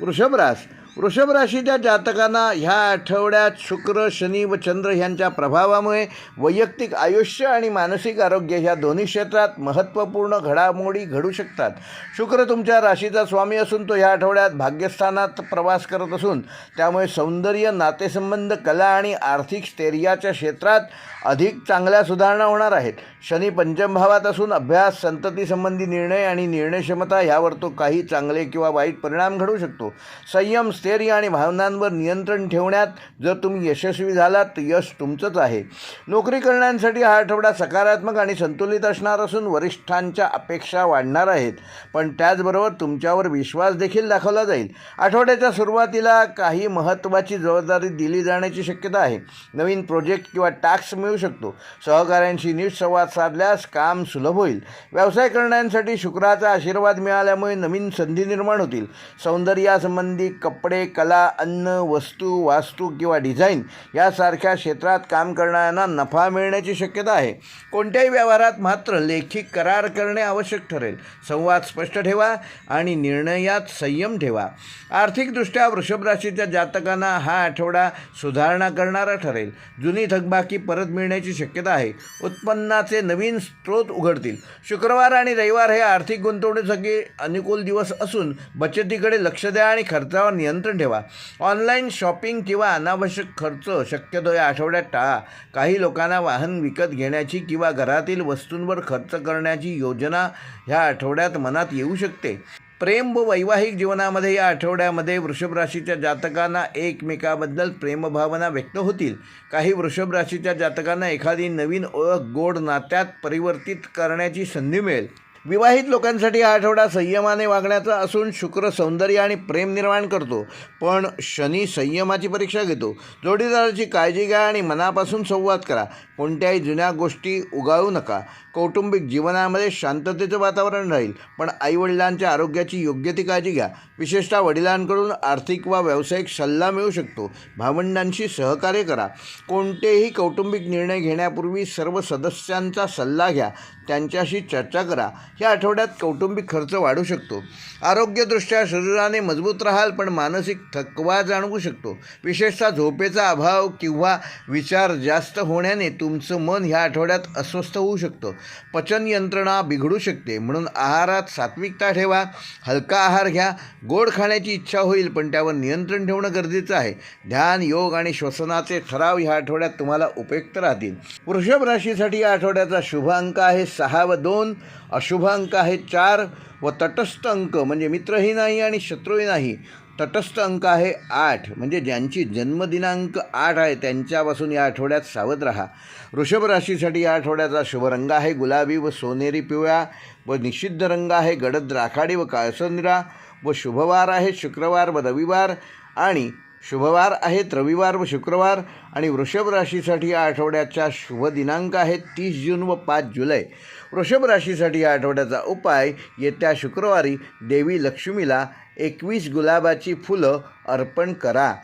वृषभ रास वृषभ राशीच्या जातकांना ह्या आठवड्यात शुक्र शनी व चंद्र ह्यांच्या प्रभावामुळे वैयक्तिक आयुष्य आणि मानसिक आरोग्य ह्या दोन्ही क्षेत्रात महत्त्वपूर्ण घडामोडी घडू शकतात. शुक्र तुमच्या राशीचा स्वामी असून तो ह्या आठवड्यात भाग्यस्थानात प्रवास करत असून त्यामुळे सौंदर्य नातेसंबंध कला आणि आर्थिक स्थैर्याच्या क्षेत्रात अधिक चांगल्या सुधारणा होणार आहेत. शनी पंचम भावात असून अभ्यास संततीसंबंधी निर्णय आणि निर्णयक्षमता ह्यावर तो काही चांगले किंवा वाईट परिणाम घडू शकतो. संयम स्थैर्य आणि भावनांवर नियंत्रण ठेवण्यात जर तुम्ही यशस्वी झालात तर यश तुमचंच आहे. नोकरी करण्यासाठी हा आठवडा सकारात्मक आणि संतुलित असणार असून वरिष्ठांच्या अपेक्षा वाढणार आहेत. पण त्याचबरोबर तुमच्यावर विश्वास देखील दाखवला जाईल. आठवड्याच्या सुरुवातीला काही महत्त्वाची जबाबदारी दिली जाण्याची शक्यता आहे. नवीन प्रोजेक्ट किंवा टास्क मिळू शकतो. सहकाऱ्यांशी नीट संवाद साधल्यास काम सुलभ होईल. व्यवसाय करण्यासाठी शुक्राचा आशीर्वाद मिळाल्यामुळे नवीन संधी निर्माण होतील. सौंदर्यासंबंधी कपडे कला अन्न वस्तू वास्तू किंवा डिझाईन यासारख्या क्षेत्रात काम करणाऱ्यांना नफा मिळण्याची शक्यता आहे. कोणत्याही व्यवहारात मात्र लेखी करार करणे आवश्यक ठरेल. संवाद स्पष्ट ठेवा आणि निर्णयात संयम ठेवा. आर्थिकदृष्ट्या वृषभ राशीच्या जातकांना हा आठवडा सुधारणा करणारा ठरेल. जुनी थकबाकी परत मिळण्याची शक्यता आहे. उत्पन्नाचे नवीन स्रोत उघडतील. शुक्रवार आणि रविवार हे आर्थिक गुंतवणुकीसाठी अनुकूल दिवस असून बचतीकडे लक्ष द्या आणि खर्चावर नियंत्रण ठेवा. ऑनलाईन शॉपिंग किंवा अनावश्यक खर्च शक्यतो या आठवड्यात टाळा. काही लोकांना वाहन विकत घेण्याची किंवा घरातील वस्तूंवर खर्च करण्याची योजना ह्या आठवड्यात मनात येऊ शकते. प्रेम व वैवाहिक जीवनामध्ये या आठवड्यामध्ये वृषभ राशीच्या जातकांना एकमेकाबद्दल प्रेमभावना व्यक्त होतील. काही वृषभ राशीच्या जातकांना एखादी नवीन ओळख गोड नात्यात परिवर्तित करण्याची संधी मिळेल. विवाहित लोकांसाठी हा आठवडा संयमाने वागण्याचा असून शुक्र सौंदर्य आणि प्रेम निर्माण करतो. पण शनी संयमाची परीक्षा घेतो. जोडीदाराची काळजी घ्या आणि मनापासून संवाद करा. कोणत्याही जुन्या गोष्टी उगाळू नका. कौटुंबिक जीवनामध्ये शांततेचं वातावरण राहील. पण आईवडिलांच्या आरोग्याची योग्य ती काळजी घ्या. विशेषतः वडिलांकडून आर्थिक वा व्यावसायिक सल्ला मिळू शकतो. भावंडांशी सहकार्य करा. कोणतेही कौटुंबिक निर्णय घेण्यापूर्वी सर्व सदस्यांचा सल्ला घ्या. त्यांच्याशी चर्चा करा. या आठवड्यात कौटुंबिक खर्च वाढू शकतो. आरोग्यदृष्ट्या शरीराने मजबूत राहाल पण मानसिक थकवा जाणवू शकतो. विशेषतः झोपेचा अभाव किंवा विचार जास्त होण्याने तुमचं मन ह्या आठवड्यात अस्वस्थ होऊ शकतं. पचन यंत्रणा बिघडू शकते. म्हणून आहारात सात्विकता ठेवा. हलका आहार घ्या. गोड खाण्याची इच्छा होईल पण त्यावर नियंत्रण ठेवणं गरजेचं आहे. ध्यान योग आणि श्वसनाचे ठराव ह्या आठवड्यात तुम्हाला उपयुक्त राहतील. वृषभ राशीसाठी या आठवड्याचा शुभ अंक आहे. सहा व दोन अशुभ अंक आहे चार व तटस्थ अंक म्हणजे मित्रही नाही आणि शत्रूही नाही. तटस्थ अंक आहे आठ म्हणजे ज्यांची जन्मदिनांक आठ आहे त्यांच्यापासून या आठवड्यात सावध राहा. वृषभ राशीसाठी या आठवड्याचा शुभ रंग आहे गुलाबी व सोनेरी पिवळा व निषिद्ध रंग आहे गडद राखाडी व काळसर व शुभवार आहे शुक्रवार व रविवार आणि शुभवार आहेत. रविवार व शुक्रवार आणि वृषभ राशीसाठी या आठवड्याच्या शुभ दिनांक आहेत तीस जून व पाच जुलै. वृषभ राशीसाठी या आठवड्याचा उपाय येत्या शुक्रवारी देवी लक्ष्मीला एकवीस गुलाबाची फुलं अर्पण करा.